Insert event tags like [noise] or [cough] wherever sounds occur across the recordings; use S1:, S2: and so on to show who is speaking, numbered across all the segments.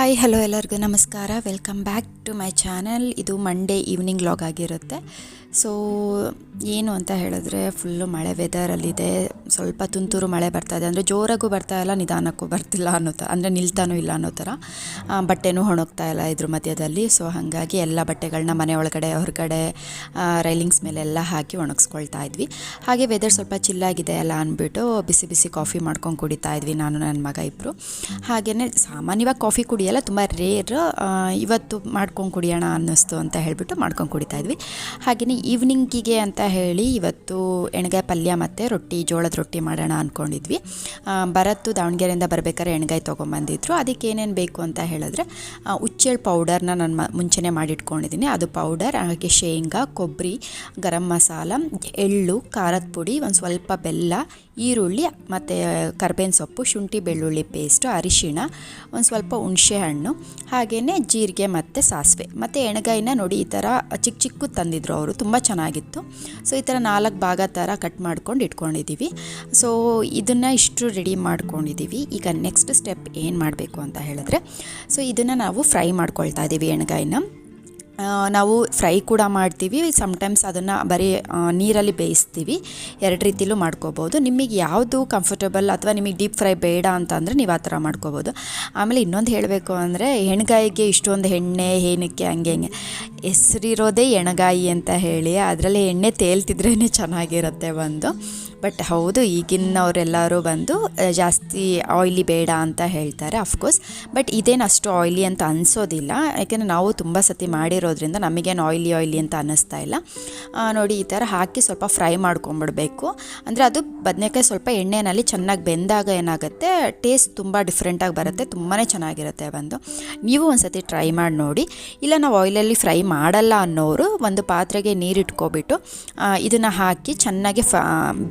S1: Hi hello ಎಲ್ಲರಿಗೂ ನಮಸ್ಕಾರ. Welcome back to my channel. ಇದು ಮಂಡೇ ಈವ್ನಿಂಗ್ ಲಾಗ್ ಆಗಿರುತ್ತೆ. ಸೊ ಏನು ಅಂತ ಹೇಳಿದ್ರೆ ಫುಲ್ಲು ಮಳೆ ವೆದರಲ್ಲಿದೆ ಸ್ವಲ್ಪ ತುಂತುರು ಮಳೆ ಬರ್ತಾ ಇದೆ. ಅಂದರೆ ಜೋರಾಗೂ ಬರ್ತಾ ಇಲ್ಲ, ನಿಧಾನಕ್ಕೂ ಬರ್ತಿಲ್ಲ ಅನ್ನೋ ಥರ ಅಂದರೆ ನಿಲ್ತಾನೂ ಇಲ್ಲ ಅನ್ನೋ ಥರ ಬಟ್ಟೆನೂ ಒಣಗ್ತಾ ಇಲ್ಲ ಇದ್ರ ಮಧ್ಯದಲ್ಲಿ. ಸೊ ಹಾಗಾಗಿ ಎಲ್ಲ ಬಟ್ಟೆಗಳನ್ನ ಮನೆ ಒಳಗಡೆ, ಹೊರಗಡೆ ರೈಲಿಂಗ್ಸ್ ಮೇಲೆ ಎಲ್ಲ ಹಾಕಿ ಒಣಗಿಸ್ಕೊಳ್ತಾ ಇದ್ವಿ. ಹಾಗೆ ವೆದರ್ ಸ್ವಲ್ಪ ಚಿಲ್ಲಾಗಿದೆ ಅಲ್ಲ ಅಂದ್ಬಿಟ್ಟು ಬಿಸಿ ಬಿಸಿ ಕಾಫಿ ಮಾಡ್ಕೊಂಡು ಕುಡಿತಾ ಇದ್ವಿ ನಾನು ನನ್ನ ಮಗ ಇಬ್ಬರು ಹಾಗೆಯೇ ಸಾಮಾನ್ಯವಾಗಿ ಕಾಫಿ ಕುಡಿಯಲ್ಲ, ತುಂಬ ರೇರ್ ಇವತ್ತು ಮಾಡ್ಕೊಂಡು ಕುಡಿಯೋಣ ಅನ್ನಿಸ್ತು ಅಂತ ಹೇಳಿಬಿಟ್ಟು ಮಾಡ್ಕೊಂಡು ಕುಡಿತಾ ಇದ್ವಿ. ಹಾಗೆಯೇ ಈವ್ನಿಂಗಿಗೆ ಅಂತ ಹೇಳಿ ಇವತ್ತು ಎಣ್ಗಾಯಿ ಪಲ್ಯ ಮತ್ತು ರೊಟ್ಟಿ, ಜೋಳದ ರೊಟ್ಟಿ ಮಾಡೋಣ ಅಂದ್ಕೊಂಡಿದ್ವಿ ಬರತ್ತು ದಾವಣಗೆರೆಯಿಂದ ಬರಬೇಕಾದ್ರೆ ಎಣ್ಗಾಯಿ ತೊಗೊಂಬಂದಿದ್ರು. ಅದಕ್ಕೆ ಏನೇನು ಬೇಕು ಅಂತ ಹೇಳಿದ್ರೆ ಉಚ್ಚೆಳ್ ಪೌಡರ್ನ ನಾನು ಮುಂಚೆನೇ ಮಾಡಿಟ್ಕೊಂಡಿದ್ದೀನಿ ಅದು ಪೌಡರ್ ಹಾಗೆ ಶೇಂಗಾ ಕೊಬ್ಬರಿ ಗರಂ ಮಸಾಲ, ಎಳ್ಳು, ಖಾರದ ಪುಡಿ, ಒಂದು ಸ್ವಲ್ಪ ಬೆಲ್ಲ, ಈರುಳ್ಳಿ, ಮತ್ತು ಕರ್ಬೇವಿನ ಸೊಪ್ಪು, ಶುಂಠಿ, ಬೆಳ್ಳುಳ್ಳಿ ಪೇಸ್ಟು ಅರಿಶಿಣ, ಒಂದು ಸ್ವಲ್ಪ ಹುಣಸೆ ಹಣ್ಣು ಹಾಗೆಯೇ ಜೀರಿಗೆ ಮತ್ತು ಸಾಸಿವೆ. ಮತ್ತು ಎಣ್ಗಾಯಿನ ನೋಡಿ ಈ ಥರ ಚಿಕ್ಕ ಚಿಕ್ಕ ತಂದಿದ್ರು ಅವರು. ತುಂಬ ಚೆನ್ನಾಗಿತ್ತು. ಸೊ ಈ ಥರ ನಾಲ್ಕು ಭಾಗ ಥರ ಕಟ್ ಮಾಡ್ಕೊಂಡು ಇಟ್ಕೊಂಡಿದ್ದೀವಿ. ಸೊ ಇದನ್ನು ಇಷ್ಟು ರೆಡಿ ಮಾಡ್ಕೊಂಡಿದ್ದೀವಿ. ಈಗ ನೆಕ್ಸ್ಟ್ ಸ್ಟೆಪ್ ಏನು ಮಾಡಬೇಕು ಅಂತ ಹೇಳಿದ್ರೆ ಸೊ ಇದನ್ನು ನಾವು ಫ್ರೈ ಮಾಡ್ಕೊಳ್ತಾ ಇದ್ದೀವಿ ಎಣ್ಗಾಯಿನ. ನಾವು ಫ್ರೈ ಕೂಡ ಮಾಡ್ತೀವಿ. ಸಮ್ಟೈಮ್ಸ್ ಅದನ್ನು ಬರೀ ನೀರಲ್ಲಿ ಬೇಯಿಸ್ತೀವಿ. ಎರಡು ರೀತಿಲೂ ಮಾಡ್ಕೋಬೋದು. ನಿಮಗೆ ಯಾವುದು ಕಂಫರ್ಟಬಲ್ ಅಥವಾ ನಿಮಗೆ ಡೀಪ್ ಫ್ರೈ ಬೇಡ ಅಂತಂದರೆ ನೀವು ಆ ಥರ ಮಾಡ್ಕೋಬೋದು. ಆಮೇಲೆ ಇನ್ನೊಂದು ಹೇಳಬೇಕು ಅಂದರೆ ಹೆಣ್ಗಾಯಿಗೆ ಇಷ್ಟೊಂದು ಎಣ್ಣೆ, ಏನಕ್ಕೆ, ಹಂಗೆ ಹಂಗೆ. ಹೆಸರಿರೋದೇ ಎಣ್ಗಾಯಿ ಅಂತ ಹೇಳಿ, ಅದರಲ್ಲಿ ಎಣ್ಣೆ ತೇಲ್ತಿದ್ರೇ ಚೆನ್ನಾಗಿರುತ್ತೆ ಒಂದು ಬಟ್ ಹೌದು, ಈಗಿನವರೆಲ್ಲರೂ ಬಂದು ಜಾಸ್ತಿ ಆಯ್ಲಿ ಬೇಡ ಅಂತ ಹೇಳ್ತಾರೆ ಅಫ್ಕೋರ್ಸ್ ಬಟ್ ಇದೇನು ಅಷ್ಟು ಆಯ್ಲಿ ಅಂತ ಅನಿಸೋದಿಲ್ಲ. ಯಾಕೆಂದರೆ ನಾವು ತುಂಬ ಸತಿ ಮಾಡಿರೋದ್ರಿಂದ ನಮಗೇನು ಆಯ್ಲಿ ಆಯ್ಲಿ ಅಂತ ಅನ್ನಿಸ್ತಾ ಇಲ್ಲ. ನೋಡಿ ಈ ಥರ ಹಾಕಿ ಸ್ವಲ್ಪ ಫ್ರೈ ಮಾಡ್ಕೊಂಬಿಡಬೇಕು. ಅಂದರೆ ಅದು ಬದನೆಕಾಯಿ ಸ್ವಲ್ಪ ಎಣ್ಣೆಯಲ್ಲಿ ಚೆನ್ನಾಗಿ ಬೆಂದಾಗ ಏನಾಗುತ್ತೆ ಟೇಸ್ಟ್ ತುಂಬ ಡಿಫ್ರೆಂಟಾಗಿ ಬರುತ್ತೆ ತುಂಬಾ ಚೆನ್ನಾಗಿರುತ್ತೆ ಬಂದು. ನೀವು ಒಂದು ಸತಿ ಟ್ರೈ ಮಾಡಿ ನೋಡಿ. ಇಲ್ಲ ನಾವು ಆಯಿಲಲ್ಲಿ ಫ್ರೈ ಮಾಡಲ್ಲ ಅನ್ನೋರು ಒಂದು ಪಾತ್ರೆಗೆ ನೀರಿಟ್ಕೊಬಿಟ್ಟು ಇದನ್ನು ಹಾಕಿ ಚೆನ್ನಾಗಿ ಫ,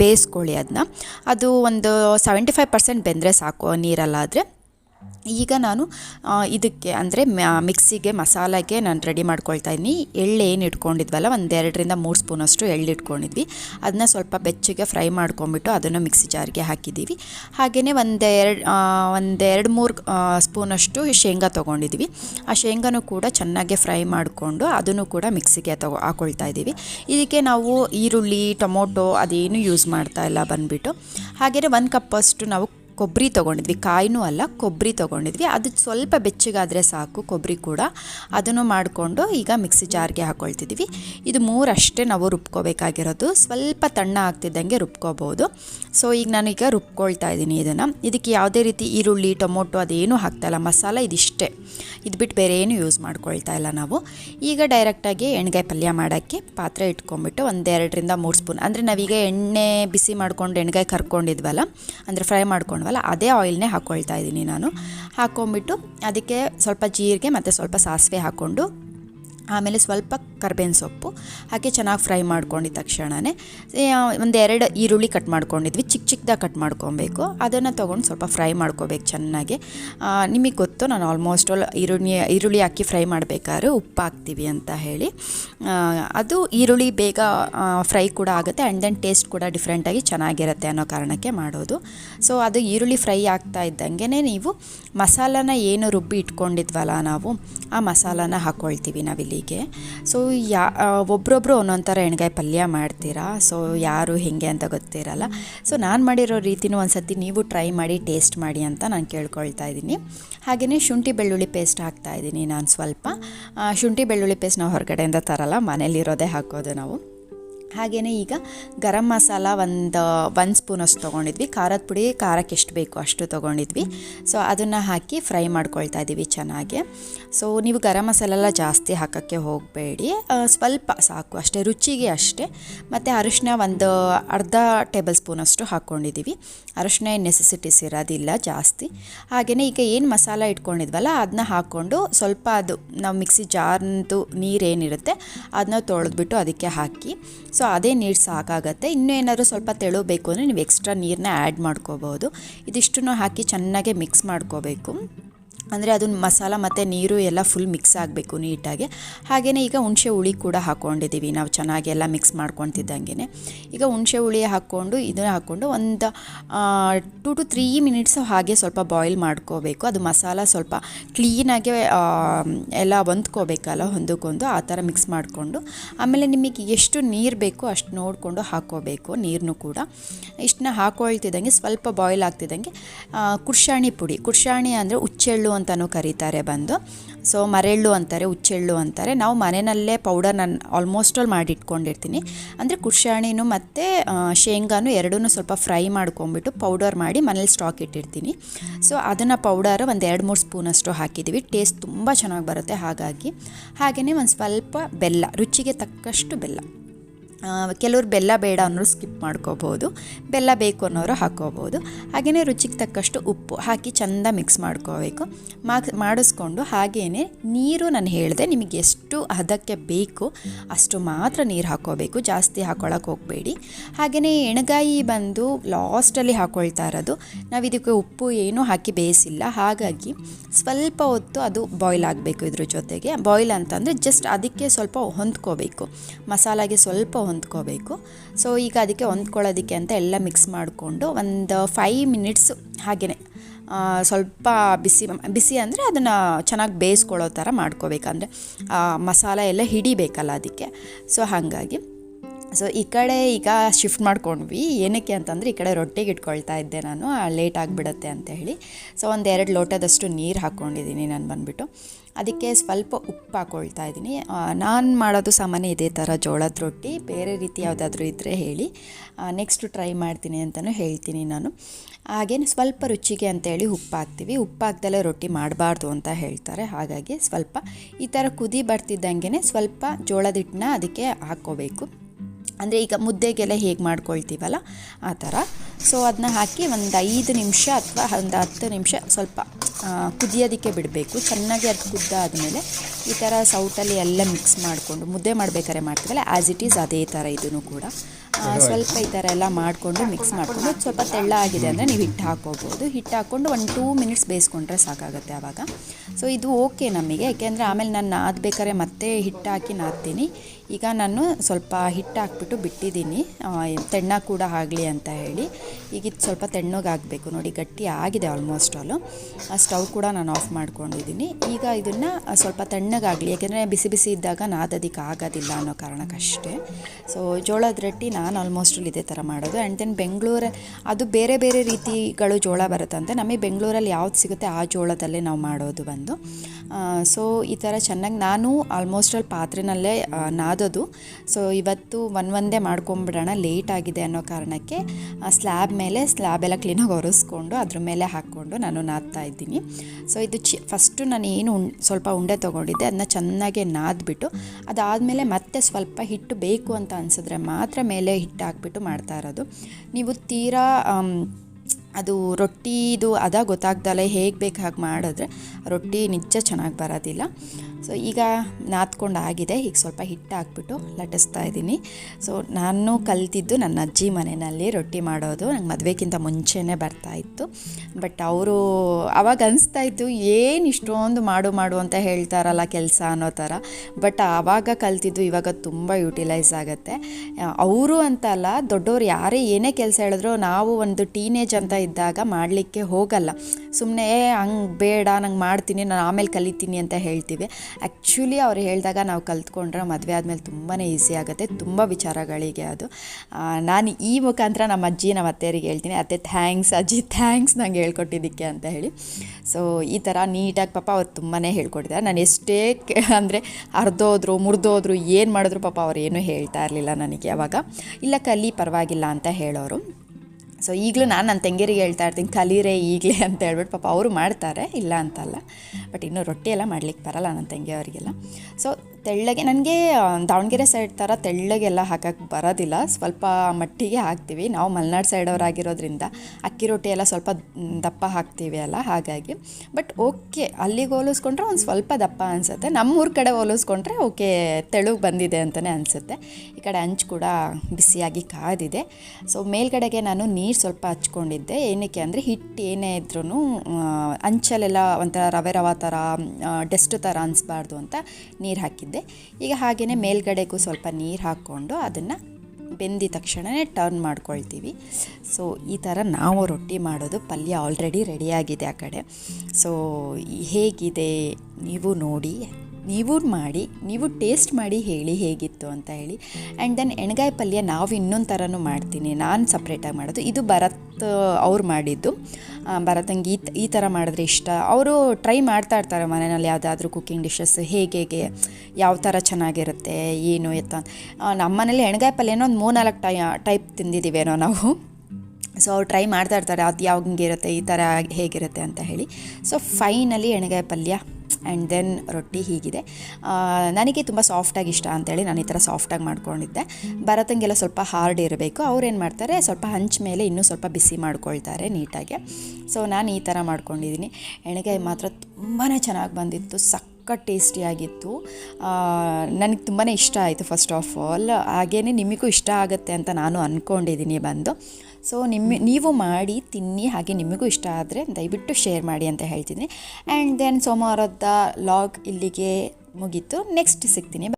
S1: ಬೇಯಿಸ್ಕೊಳ್ಳಿ ಅದನ್ನ ಅದು ಒಂದು ಸೆವೆಂಟಿ ಫೈವ್ ಪರ್ಸೆಂಟ್ ಬೆಂದರೆ ಸಾಕು ನೀರಲ್ಲಾದರೆ. ಈಗ ನಾನು ಇದಕ್ಕೆ ಅಂದರೆ ಮಿಕ್ಸಿಗೆ ಮಸಾಲೆಗೆ ನಾನು ರೆಡಿ ಮಾಡ್ಕೊಳ್ತಾ ಇದ್ದೀನಿ. ಎಳ್ಳು ಏನು ಇಟ್ಕೊಂಡಿದ್ವಲ್ಲ, ಒಂದು ಎರಡರಿಂದ ಮೂರು ಸ್ಪೂನಷ್ಟು ಎಳ್ಳು ಇಟ್ಕೊಂಡಿದ್ವಿ. ಅದನ್ನ ಸ್ವಲ್ಪ ಬೆಚ್ಚಗೆ ಫ್ರೈ ಮಾಡ್ಕೊಂಬಿಟ್ಟು ಅದನ್ನು ಮಿಕ್ಸಿ ಜಾರಿಗೆ ಹಾಕಿದ್ದೀವಿ. ಹಾಗೆಯೇ ಒಂದೆರಡು ಒಂದೆರಡು ಮೂರು ಸ್ಪೂನಷ್ಟು ಶೇಂಗಾ ತೊಗೊಂಡಿದ್ವಿ ಆ ಶೇಂಗಾನು ಕೂಡ ಚೆನ್ನಾಗಿ ಫ್ರೈ ಮಾಡಿಕೊಂಡು ಅದನ್ನು ಕೂಡ ಮಿಕ್ಸಿಗೆ ತಗೋ, ಹಾಕೊಳ್ತಾ ಇದ್ದೀವಿ. ಇದಕ್ಕೆ ನಾವು ಈರುಳ್ಳಿ, ಟೊಮೊಟೊ ಅದೇನು ಯೂಸ್ ಮಾಡ್ತಾ ಇಲ್ಲ ಬಂದುಬಿಟ್ಟು. ಹಾಗೆಯೇ ಒಂದು ಕಪ್ಪಷ್ಟು ನಾವು ಕೊಬ್ಬರಿ ತೊಗೊಂಡಿದ್ವಿ. ಕಾಯಿನೂ ಅಲ್ಲ, ಕೊಬ್ಬರಿ ತೊಗೊಂಡಿದ್ವಿ. ಅದು ಸ್ವಲ್ಪ ಬೆಚ್ಚಗಾದರೆ ಸಾಕು, ಕೊಬ್ಬರಿ ಕೂಡ. ಅದನ್ನು ಮಾಡಿಕೊಂಡು ಈಗ ಮಿಕ್ಸಿ ಜಾರ್ಗೆ ಹಾಕ್ಕೊಳ್ತಿದ್ವಿ ಇದು ಮೂರಷ್ಟೇ ನಾವು ರುಬ್ಕೋಬೇಕಾಗಿರೋದು. ಸ್ವಲ್ಪ ತಣ್ಣ ಆಗ್ತಿದ್ದಂಗೆ ರುಬ್ಕೋಬೋದು. ಸೊ ಈಗ ನಾನೀಗ ರುಬ್ಕೊಳ್ತಾ ಇದ್ದೀನಿ ಇದನ್ನು. ಇದಕ್ಕೆ ಯಾವುದೇ ರೀತಿ ಈರುಳ್ಳಿ, ಟೊಮೊಟೊ ಅದೇನು ಹಾಕ್ತಾಯಿಲ್ಲ ಮಸಾಲ ಇದಿಷ್ಟೇ. ಇದು ಬಿಟ್ಟು ಬೇರೆ ಏನು ಯೂಸ್ ಮಾಡ್ಕೊಳ್ತಾ ಇಲ್ಲ ನಾವು. ಈಗ ಡೈರೆಕ್ಟಾಗಿ ಎಣ್ಗಾಯಿ ಪಲ್ಯ ಮಾಡೋಕ್ಕೆ ಪಾತ್ರೆ ಇಟ್ಕೊಂಡ್ಬಿಟ್ಟು ಒಂದೆರಡರಿಂದ ಮೂರು ಸ್ಪೂನ್. ಅಂದರೆ ನಾವೀಗ ಎಣ್ಣೆ ಬಿಸಿ ಮಾಡ್ಕೊಂಡು ಎಣ್ಗಾಯಿ ಕರ್ಕೊಂಡಿದ್ವಲ್ಲ, ಅಂದರೆ ಫ್ರೈ ಮಾಡ್ಕೊಂಡ್ವಲ್ಲ ಅದೇ ಆಯಿಲ್ನೇ ಹಾಕ್ಕೊಳ್ತಾ ಇದ್ದೀನಿ ನಾನು. ಹಾಕ್ಕೊಂಬಿಟ್ಟು ಅದಕ್ಕೆ ಸ್ವಲ್ಪ ಜೀರಿಗೆ ಮತ್ತು ಸ್ವಲ್ಪ ಸಾಸಿವೆ ಹಾಕ್ಕೊಂಡು ಆಮೇಲೆ ಸ್ವಲ್ಪ ಕರ್ಬೇವಿನ ಸೊಪ್ಪು ಹಾಕಿ ಚೆನ್ನಾಗಿ ಫ್ರೈ ಮಾಡ್ಕೊಂಡಿದ್ದ ತಕ್ಷಣವೇ ಒಂದೆರಡು ಈರುಳ್ಳಿ ಕಟ್ ಮಾಡ್ಕೊಂಡಿದ್ವಿ ಚಿಕ್ಕ ಚಿಕ್ಕದಾಗಿ ಕಟ್ ಮಾಡ್ಕೊಬೇಕು. ಅದನ್ನು ತೊಗೊಂಡು ಸ್ವಲ್ಪ ಫ್ರೈ ಮಾಡ್ಕೋಬೇಕು ಚೆನ್ನಾಗಿ. ನಿಮಗೆ ಗೊತ್ತು, ನಾನು ಆಲ್ಮೋಸ್ಟ್ ಆಲ್ ಈರುಳ್ಳಿ ಈರುಳ್ಳಿ ಹಾಕಿ ಫ್ರೈ ಮಾಡಬೇಕಾದ್ರೆ ಉಪ್ಪು ಹಾಕ್ತೀವಿ ಅಂತ ಹೇಳಿ. ಅದು ಈರುಳ್ಳಿ ಬೇಗ ಫ್ರೈ ಕೂಡ ಆಗುತ್ತೆ ಆ್ಯಂಡ್ ದೆನ್ ಟೇಸ್ಟ್ ಕೂಡ ಡಿಫ್ರೆಂಟಾಗಿ ಚೆನ್ನಾಗಿರುತ್ತೆ ಅನ್ನೋ ಕಾರಣಕ್ಕೆ ಮಾಡೋದು. ಸೊ, ಅದು ಈರುಳ್ಳಿ ಫ್ರೈ ಆಗ್ತಾ ಇದ್ದಂಗೆ ನೀವು ಮಸಾಲನ ಏನು ರುಬ್ಬಿ ಇಟ್ಕೊಂಡಿದ್ವಲ್ಲ ನಾವು, ಆ ಮಸಾಲಾನ ಹಾಕ್ಕೊಳ್ತೀವಿ ನಾವಿಲ್ಲಿಗೆ ಸೊ ಯಾ ಒಬ್ರೊಬ್ರು ಒಂದೊಂದು ಥರ ಎಣ್ಗಾಯಿ ಪಲ್ಯ ಮಾಡ್ತೀರಾ? ಸೊ ಯಾರು ಹೇಗೆ ಅಂತ ಗೊತ್ತಿರಲ್ಲ. ಸೊ ನಾನು ಮಾಡಿರೋ ರೀತಿನೂ ಒಂದು ಸತಿ ನೀವು ಟ್ರೈ ಮಾಡಿ, ಟೇಸ್ಟ್ ಮಾಡಿ ಅಂತ ನಾನು ಕೇಳ್ಕೊಳ್ತಾ ಇದ್ದೀನಿ. ಹಾಗೆಯೇ ಶುಂಠಿ ಬೆಳ್ಳುಳ್ಳಿ ಪೇಸ್ಟ್ ಹಾಕ್ತಾ ಇದ್ದೀನಿ ನಾನು ಸ್ವಲ್ಪ. ಶುಂಠಿ ಬೆಳ್ಳುಳ್ಳಿ ಪೇಸ್ಟ್ ನಾವು ಹೊರಗಡೆಯಿಂದ ತರಲ್ಲ, ಮನೇಲಿರೋದೇ ಹಾಕೋದು ನಾವು. ಹಾಗೆಯೇ ಈಗ ಗರಂ ಮಸಾಲ ಒಂದು ಒಂದು ಸ್ಪೂನಷ್ಟು ತೊಗೊಂಡಿದ್ವಿ. ಖಾರದ ಪುಡಿ, ಖಾರಕ್ಕೆ ಎಷ್ಟು ಬೇಕು ಅಷ್ಟು ತೊಗೊಂಡಿದ್ವಿ. ಸೊ ಅದನ್ನು ಹಾಕಿ ಫ್ರೈ ಮಾಡ್ಕೊಳ್ತಾ ಇದ್ದೀವಿ ಚೆನ್ನಾಗಿ. ಸೊ ನೀವು ಗರಂ ಮಸಾಲ ಎಲ್ಲ ಜಾಸ್ತಿ ಹಾಕೋಕ್ಕೆ ಹೋಗಬೇಡಿ. ಸ್ವಲ್ಪ ಸಾಕು, ಅಷ್ಟೇ ರುಚಿಗೆ ಅಷ್ಟೇ. ಮತ್ತು ಅರಿಶಿನ ಒಂದು ಅರ್ಧ ಟೇಬಲ್ ಸ್ಪೂನಷ್ಟು ಹಾಕ್ಕೊಂಡಿದ್ದೀವಿ ಅರಿಶಿನ ಏನು ನೆಸೆಸಿಟೀಸ್ ಇರೋದಿಲ್ಲ ಜಾಸ್ತಿ. ಹಾಗೆಯೇ ಈಗ ಏನು ಮಸಾಲ ಇಟ್ಕೊಂಡಿದ್ವಲ್ಲ ಅದನ್ನ ಹಾಕ್ಕೊಂಡು ಸ್ವಲ್ಪ ಅದು, ನಾವು ಮಿಕ್ಸಿ ಜಾರ್ದು ನೀರೇನಿರುತ್ತೆ ಅದನ್ನ ತೊಳೆದ್ಬಿಟ್ಟು ಅದಕ್ಕೆ ಹಾಕಿ. ಸೊ ಅದೇ ನೀರು ಸಾಕಾಗತ್ತೆ. ಇನ್ನೂ ಏನಾದರೂ ಸ್ವಲ್ಪ ತೆಳು ಬೇಕು ಅಂದರೆ ನೀವು ಎಕ್ಸ್ಟ್ರಾ ನೀರನ್ನ ಆ್ಯಡ್ ಮಾಡ್ಕೋಬೋದು. ಇದಿಷ್ಟನ್ನು ಹಾಕಿ ಚೆನ್ನಾಗಿ ಮಿಕ್ಸ್ ಮಾಡ್ಕೋಬೇಕು. ಅಂದರೆ ಅದನ್ನ ಮಸಾಲ ಮತ್ತು ನೀರು ಎಲ್ಲ ಫುಲ್ ಮಿಕ್ಸ್ ಆಗಬೇಕು ನೀಟಾಗಿ. ಹಾಗೆಯೇ ಈಗ ಹುಣಸೆ ಹುಳಿ ಕೂಡ ಹಾಕ್ಕೊಂಡಿದ್ದೀವಿ ನಾವು ಚೆನ್ನಾಗಿ ಎಲ್ಲ ಮಿಕ್ಸ್ ಮಾಡ್ಕೊತಿದ್ದಂಗೆ ಈಗ ಹುಣಸೆ ಹುಳಿ ಹಾಕ್ಕೊಂಡು ಇದನ್ನು ಹಾಕ್ಕೊಂಡು ಒಂದು ಟು ಟು ತ್ರೀ ಮಿನಿಟ್ಸ್ ಹಾಗೆ ಸ್ವಲ್ಪ ಬಾಯ್ಲ್ ಮಾಡ್ಕೋಬೇಕು. ಅದು ಮಸಾಲ ಸ್ವಲ್ಪ ಕ್ಲೀನಾಗಿ ಎಲ್ಲ ಹೊಂದ್ಕೋಬೇಕಲ್ಲ ಹೊಂದಕ್ಕೊಂದು ಆ ಥರ ಮಿಕ್ಸ್ ಮಾಡಿಕೊಂಡು. ಆಮೇಲೆ ನಿಮಗೆ ಎಷ್ಟು ನೀರು ಬೇಕೋ ಅಷ್ಟು ನೋಡಿಕೊಂಡು ಹಾಕ್ಕೋಬೇಕು ನೀರನ್ನು ಕೂಡ. ಇಷ್ಟನ್ನ ಹಾಕೊಳ್ತಿದ್ದಂಗೆ ಸ್ವಲ್ಪ ಬಾಯ್ಲ್ ಆಗ್ತಿದ್ದಂಗೆ ಕುರ್ಷಾಣಿ ಪುಡಿ. ಕುರ್ಷಾಣಿ ಅಂದರೆ ಹುಚ್ಚೆಳ್ಳು ಅಂತಲೂ ಕರೀತಾರೆ ಬಂದು. ಸೊ ಮರೆಳ್ಳು ಅಂತಾರೆ, ಹುಚ್ಚೆಳ್ಳು ಅಂತಾರೆ. ನಾವು ಮನೆಯಲ್ಲೇ ಪೌಡರ್ ನಾನು ಆಲ್ಮೋಸ್ಟ್ ಆಲ್ ಮಾಡಿಟ್ಕೊಂಡಿರ್ತೀನಿ. ಅಂದರೆ ಕುರ್ಷಾಣಿನೂ ಮತ್ತು ಶೇಂಗಾನು ಎರಡೂ ಸ್ವಲ್ಪ ಫ್ರೈ ಮಾಡ್ಕೊಂಬಿಟ್ಟು ಪೌಡರ್ ಮಾಡಿ ಮನೇಲಿ ಸ್ಟಾಕ್ ಇಟ್ಟಿರ್ತೀನಿ. ಸೊ ಅದನ್ನು ಪೌಡರ್ ಒಂದು ಎರಡು ಮೂರು ಸ್ಪೂನಷ್ಟು ಹಾಕಿದ್ದೀವಿ ಟೇಸ್ಟ್ ತುಂಬ ಚೆನ್ನಾಗಿ ಬರುತ್ತೆ ಹಾಗಾಗಿ. ಹಾಗೆಯೇ ಒಂದು ಸ್ವಲ್ಪ ಬೆಲ್ಲ, ರುಚಿಗೆ ತಕ್ಕಷ್ಟು ಬೆಲ್ಲ. ಕೆಲವ್ರು ಬೆಲ್ಲ ಬೇಡ ಅನ್ನೋರು ಸ್ಕಿಪ್ ಮಾಡ್ಕೋಬೋದು ಬೆಲ್ಲ ಬೇಕು ಅನ್ನೋರು ಹಾಕ್ಕೋಬೋದು ಹಾಗೆಯೇ ರುಚಿಗೆ ತಕ್ಕಷ್ಟು ಉಪ್ಪು ಹಾಕಿ ಚೆಂದ ಮಿಕ್ಸ್ ಮಾಡ್ಕೋಬೇಕು. ಮಾಕ್, ಮಾಡಿಸ್ಕೊಂಡು ಹಾಗೆಯೇ ನೀರು ನಾನು ಹೇಳಿದೆ ನಿಮಗೆ ಎಷ್ಟು ಹದಕ್ಕೆ ಬೇಕು ಅಷ್ಟು ಮಾತ್ರ ನೀರು ಹಾಕೋಬೇಕು. ಜಾಸ್ತಿ ಹಾಕೊಳಕ್ಕೆ ಹೋಗಬೇಡಿ. ಹಾಗೆಯೇ ಎಣ್ಗಾಯಿ ಬಂದು ಲಾಸ್ಟಲ್ಲಿ ಹಾಕ್ಕೊಳ್ತಾ ಇರೋದು. ನಾವು ಇದಕ್ಕೆ ಉಪ್ಪು ಏನೂ ಹಾಕಿ ಬೇಯಿಸಿಲ್ಲ. ಹಾಗಾಗಿ ಸ್ವಲ್ಪ ಹೊತ್ತು ಅದು ಬಾಯ್ಲ್ ಆಗಬೇಕು ಇದ್ರ ಜೊತೆಗೆ. ಬಾಯ್ಲ್ ಅಂತಂದರೆ ಜಸ್ಟ್ ಅದಕ್ಕೆ ಸ್ವಲ್ಪ ಹೊಂದ್ಕೋಬೇಕು. ಮಸಾಲಾಗೆ ಸ್ವಲ್ಪ ಹೊಂದ್ಕೋಬೇಕು. ಸೊ ಈಗ ಅದಕ್ಕೆ ಹೊಂದ್ಕೊಳ್ಳೋದಕ್ಕೆ ಅಂತ ಎಲ್ಲ ಮಿಕ್ಸ್ ಮಾಡಿಕೊಂಡು ಒಂದು ಫೈವ್ ಮಿನಿಟ್ಸ್ ಹಾಗೆಯೇ ಸ್ವಲ್ಪ ಬಿಸಿ ಬಿಸಿ ಅಂದರೆ ಅದನ್ನು ಚೆನ್ನಾಗಿ ಬೇಯಿಸ್ಕೊಳ್ಳೋ ಥರ ಮಾಡ್ಕೋಬೇಕಂದ್ರೆ ಮಸಾಲ ಎಲ್ಲ ಹಿಡಿಬೇಕಲ್ಲ ಅದಕ್ಕೆ. ಸೊ ಹಾಗಾಗಿ. ಸೊ ಈ ಕಡೆ ಈಗ ಶಿಫ್ಟ್ ಮಾಡ್ಕೊಂಡ್ವಿ. ಏನಕ್ಕೆ ಅಂತಂದರೆ, ಈ ಕಡೆ ರೊಟ್ಟಿಗೆ ಇಟ್ಕೊಳ್ತಾ ಇದ್ದೆ ನಾನು. ಲೇಟ್ ಆಗಿಬಿಡುತ್ತೆ ಅಂತ ಹೇಳಿ. ಸೊ ಒಂದು ಎರಡು ಲೋಟದಷ್ಟು ನೀರು ಹಾಕ್ಕೊಂಡಿದ್ದೀನಿ ನಾನು ಬಂದುಬಿಟ್ಟು. ಅದಕ್ಕೆ ಸ್ವಲ್ಪ ಉಪ್ಪು ಹಾಕೊಳ್ತಾ ಇದ್ದೀನಿ. ನಾನು ಮಾಡೋದು ಸಾಮಾನ್ಯ ಇದೇ ಥರ ಜೋಳದ ರೊಟ್ಟಿ. ಬೇರೆ ರೀತಿ ಯಾವುದಾದ್ರೂ ಇದ್ದರೆ ಹೇಳಿ. ನೆಕ್ಸ್ಟ್ ಟ್ರೈ ಮಾಡ್ತೀನಿ ಅಂತಲೂ ಹೇಳ್ತೀನಿ ನಾನು. ಹಾಗೇನು ಸ್ವಲ್ಪ ರುಚಿಗೆ ಅಂತೇಳಿ ಉಪ್ಪು ಹಾಕ್ತೀವಿ. ಉಪ್ಪು ಹಾಕ್ದಲೇ ರೊಟ್ಟಿ ಮಾಡಬಾರ್ದು ಅಂತ ಹೇಳ್ತಾರೆ. ಹಾಗಾಗಿ ಸ್ವಲ್ಪ ಈ ಥರ ಕುದಿ ಬರ್ತಿದ್ದಂಗೆ ಸ್ವಲ್ಪ ಜೋಳದ ಹಿಟ್ಟನ್ನ ಅದಕ್ಕೆ ಹಾಕ್ಕೋಬೇಕು. ಅಂದರೆ ಈಗ ಮುದ್ದೆಗೆಲ್ಲ ಹೇಗೆ ಮಾಡ್ಕೊಳ್ತೀವಲ್ಲ, ಆ ಥರ ಸೊ ಅದನ್ನ ಹಾಕಿ ಒಂದು ಐದು ನಿಮಿಷ ಅಥವಾ ಒಂದು ಹತ್ತು ನಿಮಿಷ ಸ್ವಲ್ಪ ಕುದಿಯೋದಕ್ಕೆ ಬಿಡಬೇಕು. ಚೆನ್ನಾಗಿ ಅದು ಕುದ್ದಾದಮೇಲೆ ಈ ಥರ ಸೌಟಲ್ಲಿ ಎಲ್ಲ ಮಿಕ್ಸ್ ಮಾಡಿಕೊಂಡು ಮುದ್ದೆ ಮಾಡಬೇಕಾದ್ರೆ ಮಾಡ್ತೀವಲ್ಲ ಆ್ಯಸ್ ಇಟ್ ಈಸ್ ಅದೇ ಥರ ಇದೂ ಕೂಡ. ಸ್ವಲ್ಪ ಈ ಥರ ಎಲ್ಲ ಮಾಡಿಕೊಂಡು ಮಿಕ್ಸ್ ಮಾಡಿಕೊಂಡು ಸ್ವಲ್ಪ ತೆಳ್ಳ ಆಗಿದೆ ಅಂದರೆ ನೀವು ಹಿಟ್ಟು ಹಾಕೋಬೋದು. ಹಿಟ್ಟು ಹಾಕ್ಕೊಂಡು ಒಂದು ಟೂ ಮಿನಿಟ್ಸ್ ಬೇಯಿಸ್ಕೊಂಡ್ರೆ ಸಾಕಾಗುತ್ತೆ ಆವಾಗ ಸೊ ಇದು ಓಕೆ ನಮಗೆ. ಯಾಕೆಂದರೆ ಆಮೇಲೆ ನಾನು ನಾದಬೇಕಾದ್ರೆ ಮತ್ತೆ ಹಿಟ್ಟು ಹಾಕಿ ನಾದ್ತೀನಿ. ಈಗ ನಾನು ಸ್ವಲ್ಪ ಹಿಟ್ಟು ಹಾಕ್ಬಿಟ್ಟು ಬಿಟ್ಟಿದ್ದೀನಿ. ತೆಣ್ಣ ಕೂಡ ಆಗಲಿ ಅಂತ ಹೇಳಿ. ಈಗ ಇದು ಸ್ವಲ್ಪ ತೆಣ್ಣಗಾಗಬೇಕು ನೋಡಿ, ಗಟ್ಟಿ ಆಗಿದೆ ಆಲ್ಮೋಸ್ಟ್ ಆಲು ಸ್ಟವ್ ಕೂಡ ನಾನು ಆಫ್ ಮಾಡ್ಕೊಂಡಿದ್ದೀನಿ. ಈಗ ಇದನ್ನು ಸ್ವಲ್ಪ ತಣ್ಣಗಾಗಲಿ ಯಾಕೆಂದರೆ ಬಿಸಿ ಬಿಸಿ ಇದ್ದಾಗ ನಾದೋದಕ್ಕೆ ಆಗೋದಿಲ್ಲ ಅನ್ನೋ ಕಾರಣಕ್ಕಷ್ಟೇ. ಸೊ ಜೋಳದ ರೊಟ್ಟಿ ನಾನು ಆಲ್ಮೋಸ್ಟ್ ಇದೇ ಥರ ಮಾಡೋದು. ಆ್ಯಂಡ್ ದೆನ್ ಬೆಂಗಳೂರು, ಅದು ಬೇರೆ ಬೇರೆ ರೀತಿಗಳು ಜೋಳ ಬರುತ್ತಂತೆ ನಮಗೆ ಬೆಂಗಳೂರಲ್ಲಿ ಯಾವ್ದು ಸಿಗುತ್ತೆ ಆ ಜೋಳದಲ್ಲೇ ನಾವು ಮಾಡೋದು ಬಂದು. ಸೊ ಈ ಥರ ಚೆನ್ನಾಗಿ ನಾನು ಆಲ್ಮೋಸ್ಟ್ ಪಾತ್ರೆನಲ್ಲೇ ಪಾತ್ರೆನಲ್ಲೇ ನಾದೋದು ಸೊ ಇವತ್ತು ಒನ್ ಒಂದೇ ಮಾಡ್ಕೊಂಬಿಡೋಣ ಲೇಟ್ ಆಗಿದೆ ಅನ್ನೋ ಕಾರಣಕ್ಕೆ ಸ್ಲ್ಯಾಬ್ ಮೇಲೆ ಸ್ಲ್ಯಾಬ್ ಎಲ್ಲ ಕ್ಲೀನಾಗಿ ಒರೆಸ್ಕೊಂಡು, ಅದ್ರ ಮೇಲೆ ಹಾಕ್ಕೊಂಡು ನಾನು ನಾದ್ತಾ ಇದ್ದೀನಿ. ಸೊ ಇದು ಚಿ ಫಸ್ಟು ನಾನು ಏನು ಸ್ವಲ್ಪ ಉಂಡೆ ತೊಗೊಂಡಿದ್ದೆ ಅದನ್ನ ಚೆನ್ನಾಗಿ ನಾದ್ಬಿಟ್ಟು, ಅದಾದಮೇಲೆ ಮತ್ತೆ ಸ್ವಲ್ಪ ಹಿಟ್ಟು ಬೇಕು ಅಂತ ಅನಿಸಿದ್ರೆ ಮಾತ್ರ ಮೇಲೆ ಹಿಟ್ಟು ಹಾಕ್ಬಿಟ್ಟು ಮಾಡ್ತಾ ಇರೋದು. ನೀವು ತೀರಾ ಅದು ರೊಟ್ಟಿದು, ಅದ ಗೊತ್ತಾಗ್ದಲ್ಲ ಹೇಗೆ ಬೇಕು ಹಾಗೆ ಮಾಡಿದ್ರೆ, ರೊಟ್ಟಿ ನಿಜ ಚೆನ್ನಾಗಿ ಬರೋದಿಲ್ಲ. ಸೊ ಈಗ ನಾದ್ಕೊಂಡು ಆಗಿದೆ ಈಗ ಸ್ವಲ್ಪ ಹಿಟ್ಟು ಹಾಕ್ಬಿಟ್ಟು ಲಟ್ಟಿಸ್ತಾ ಇದ್ದೀನಿ. ಸೊ ನಾನು ಕಲ್ತಿದ್ದು ನನ್ನ ಅಜ್ಜಿ ಮನೆಯಲ್ಲಿ ರೊಟ್ಟಿ ಮಾಡೋದು. ನಂಗೆ ಮದುವೆಗಿಂತ ಮುಂಚೆನೇ ಬರ್ತಾಯಿತ್ತು ಬಟ್ ಅವರು ಅವಾಗ ಅನಿಸ್ತಾ ಇತ್ತು, ಏನು ಇಷ್ಟೊಂದು ಮಾಡು ಮಾಡು ಅಂತ ಹೇಳ್ತಾರಲ್ಲ ಕೆಲಸ ಅನ್ನೋ ಥರ. ಬಟ್ ಆವಾಗ ಕಲ್ತಿದ್ದು ಇವಾಗ ತುಂಬ ಯುಟಿಲೈಸ್ ಆಗುತ್ತೆ. ಅವರು ಅಂತ ಅಲ್ಲ, ದೊಡ್ಡವ್ರು ಯಾರೇ ಏನೇ ಕೆಲಸ ಹೇಳಿದ್ರು ನಾವು ಒಂದು ಟೀನೇಜ್ ಅಂತ ಇದ್ದಾಗ ಮಾಡಲಿಕ್ಕೆ ಹೋಗಲ್ಲ. ಸುಮ್ಮನೆ ಹಂಗೆ ಬೇಡ, ನಂಗೆ ಮಾಡ್ತೀನಿ, ನಾನು ಆಮೇಲೆ ಕಲಿತೀನಿ ಅಂತ ಹೇಳ್ತೀವಿ. ಆ್ಯಕ್ಚುಲಿ ಅವ್ರು ಹೇಳಿದಾಗ ನಾವು ಕಲ್ತ್ಕೊಂಡ್ರೆ ಮದುವೆ ಆದಮೇಲೆ ತುಂಬಾ ಈಸಿ ಆಗುತ್ತೆ. ತುಂಬ ವಿಚಾರಗಳಿಗೆ ಅದು. ನಾನು ಈ ಮುಖಾಂತರ ನಮ್ಮ ಅಜ್ಜಿ, ನಮ್ಮ ಅತ್ತೆಯರಿಗೆ ಹೇಳ್ತೀನಿ. ಅತ್ತೆ ಥ್ಯಾಂಕ್ಸ್ ಅಜ್ಜಿ ಥ್ಯಾಂಕ್ಸ್ ನಂಗೆ ಹೇಳ್ಕೊಟ್ಟಿದ್ದಕ್ಕೆ ಅಂತ ಹೇಳಿ. ಸೊ ಈ ಥರ ನೀಟಾಗಿ ಪಾಪ ಅವ್ರು ತುಂಬಾ ಹೇಳ್ಕೊಟ್ಟಿದ್ದಾರೆ. ನಾನು ಎಷ್ಟೇ ಅಂದರೆ ಅರ್ಧೋದ್ರು ಮುರಿದೋದ್ರು ಏನು ಮಾಡಿದ್ರು ಪಾಪ ಅವ್ರು ಏನೂ ಹೇಳ್ತಾ ಇರಲಿಲ್ಲ ನನಗೆ ಅವಾಗ. ಇಲ್ಲ ಕಲಿ ಪರವಾಗಿಲ್ಲ ಅಂತ ಹೇಳೋರು. ಸೊ ಈಗಲೂ ನಾನು ನನ್ನ ತಂಗಿಯರಿಗೆ ಹೇಳ್ತಾ ಇರ್ತೀನಿ, ಕಲೀರೆ ಈಗಲೇ [laughs] ಅಂತ ಹೇಳ್ಬಿಟ್ಟು ಪಾಪ ಅವರು ಮಾಡ್ತಾರೆ, ಇಲ್ಲ ಅಂತಲ್ಲ. ಬಟ್ ಇನ್ನೂ ರೊಟ್ಟಿ ಎಲ್ಲ ಮಾಡ್ಲಿಕ್ಕೆ ಬರಲ್ಲ ನನ್ನ ತಂಗಿಯವರಿಗೆಲ್ಲ. ಸೊ ತೆಳ್ಳಗೆ, ನನಗೆ ದಾವಣಗೆರೆ ಸೈಡ್ ಥರ ತೆಳ್ಳಗೆಲ್ಲ ಹಾಕಕ್ಕೆ ಬರೋದಿಲ್ಲ. ಸ್ವಲ್ಪ ಮಟ್ಟಿಗೆ ಹಾಕ್ತೀವಿ. ನಾವು ಮಲೆನಾಡು ಸೈಡವರಾಗಿರೋದ್ರಿಂದ ಅಕ್ಕಿ ರೊಟ್ಟಿ ಎಲ್ಲ ಸ್ವಲ್ಪ ದಪ್ಪ ಹಾಕ್ತೀವಿ ಅಲ್ಲ, ಹಾಗಾಗಿ. ಬಟ್ ಓಕೆ ಅಲ್ಲಿಗೆ ಹೋಲಿಸ್ಕೊಂಡ್ರೆ ಒಂದು ಸ್ವಲ್ಪ ದಪ್ಪ ಅನಿಸುತ್ತೆ. ನಮ್ಮೂರ ಕಡೆ ಹೋಲಿಸ್ಕೊಂಡ್ರೆ ಓಕೆ ತೆಳುಗೆ ಬಂದಿದೆ ಅಂತಲೇ ಅನಿಸುತ್ತೆ. ಈ ಕಡೆ ಹಂಚು ಕೂಡ ಬಿಸಿಯಾಗಿ ಕಾದಿದೆ. ಸೊ ಮೇಲ್ಗಡೆಗೆ ನಾನು ನೀರು ಸ್ವಲ್ಪ ಹಚ್ಕೊಂಡಿದ್ದೆ. ಏನಕ್ಕೆ ಅಂದರೆ ಹಿಟ್ಟು ಏನೇ ಇದ್ರೂ ಅಂಚಲೆಲ್ಲ ಒಂಥರ ರವೆ ರವ ಥರ ಡೆಸ್ಟ್ ಥರ ಅನಿಸ್ಬಾರ್ದು ಅಂತ ನೀರು ಹಾಕಿದ್ದೆ. ಈಗ ಹಾಗೆಯೇ ಮೇಲ್ಗಡೆಗೂ ಸ್ವಲ್ಪ ನೀರು ಹಾಕ್ಕೊಂಡು ಅದನ್ನು ಬೆಂದಿದ ತಕ್ಷಣವೇ ಟರ್ನ್ ಮಾಡ್ಕೊಳ್ತೀವಿ. ಸೊ ಈ ಥರ ನಾವು ರೊಟ್ಟಿ ಮಾಡೋದು ಪಲ್ಯ ಆಲ್ರೆಡಿ ರೆಡಿಯಾಗಿದೆ ಆ ಕಡೆ. ಸೊ ಹೇಗಿದೆ ನೀವು ನೋಡಿ. ನೀವು ಮಾಡಿ, ನೀವು ಟೇಸ್ಟ್ ಮಾಡಿ ಹೇಳಿ ಹೇಗಿತ್ತು ಅಂತ ಹೇಳಿ. ಆ್ಯಂಡ್ ದೆನ್ ಎಣ್ಗಾಯಿ ಪಲ್ಯ ನಾವು ಇನ್ನೊಂದು ಥರನೂ ಮಾಡ್ತೀನಿ. ನಾನು ಸಪ್ರೇಟಾಗಿ ಮಾಡೋದು. ಇದು ಭರತ್ ಅವ್ರು ಮಾಡಿದ್ದು. ಭರತಂಗೆ ಈ ಈ ಥರ ಮಾಡಿದ್ರೆ ಇಷ್ಟ. ಅವರು ಟ್ರೈ ಮಾಡ್ತಾ ಇರ್ತಾರೆ ಮನೆಯಲ್ಲಿ ಯಾವುದಾದ್ರೂ ಕುಕ್ಕಿಂಗ್ ಡಿಶಸ್ ಹೇಗೆ ಹೇಗೆ, ಯಾವ ಥರ ಚೆನ್ನಾಗಿರುತ್ತೆ, ಏನು ಎತ್ತ ನಮ್ಮ ಮನೇಲಿ ಎಣ್ಗಾಯಿ ಪಲ್ಯನೋ ಒಂದು ಮೂರ್ನಾಲ್ಕು ಟೈ, ಟೈಪ್ ತಿಂದಿದ್ದೀವೇನೋ ನಾವು. ಸೊ ಅವ್ರು ಟ್ರೈ ಮಾಡ್ತಾ ಇರ್ತಾರೆ. ಅದು ಯಾವ ಹಿಂಗಿರುತ್ತೆ, ಈ ಥರ ಹೇಗಿರುತ್ತೆ ಅಂತ ಹೇಳಿ. ಸೊ ಫೈನಲಿ ಎಣ್ಗಾಯಿ ಪಲ್ಯ ಆ್ಯಂಡ್ ದೆನ್ ರೊಟ್ಟಿ ಹೀಗಿದೆ. ನನಗೆ ತುಂಬ ಸಾಫ್ಟಾಗಿ ಇಷ್ಟ ಅಂತೇಳಿ ನಾನು ಈ ಥರ ಸಾಫ್ಟಾಗಿ ಮಾಡ್ಕೊಂಡಿದ್ದೆ. ಭರತಂಗೆಲ್ಲ ಸ್ವಲ್ಪ ಹಾರ್ಡ್ ಇರಬೇಕು. ಅವ್ರೇನು ಮಾಡ್ತಾರೆ, ಸ್ವಲ್ಪ ಹಂಚ ಮೇಲೆ ಇನ್ನೂ ಸ್ವಲ್ಪ ಬಿಸಿ ಮಾಡ್ಕೊಳ್ತಾರೆ ನೀಟಾಗಿ. ಸೊ ನಾನು ಈ ಥರ ಮಾಡ್ಕೊಂಡಿದ್ದೀನಿ. ಎಣ್ಗಾಯಿ ಮಾತ್ರ ತುಂಬಾ ಚೆನ್ನಾಗಿ ಬಂದಿತ್ತು. ಸಕ್ಕ ಟೇಸ್ಟಿಯಾಗಿತ್ತು ನನಗೆ ತುಂಬಾ ಇಷ್ಟ ಆಯಿತು ಫಸ್ಟ್ ಆಫ್ ಆಲ್ ಹಾಗೇ ನಿಮಗೂ ಇಷ್ಟ ಆಗುತ್ತೆ ಅಂತ ನಾನು ಅಂದ್ಕೊಂಡಿದ್ದೀನಿ ಬಂದು. ಸೊ ನಿಮ್ಮ, ನೀವು ಮಾಡಿ, ತಿನ್ನಿ, ಹಾಗೆ ನಿಮಗೂ ಇಷ್ಟ ಆದರೆ ದಯವಿಟ್ಟು ಶೇರ್ ಮಾಡಿ ಅಂತ ಹೇಳ್ತೀನಿ ಆ್ಯಂಡ್ ದೆನ್ ಸೋಮವಾರದ ಲಾಗ್ ಇಲ್ಲಿಗೆ ಮುಗೀತು. ನೆಕ್ಸ್ಟ್ ಸಿಗ್ತೀನಿ.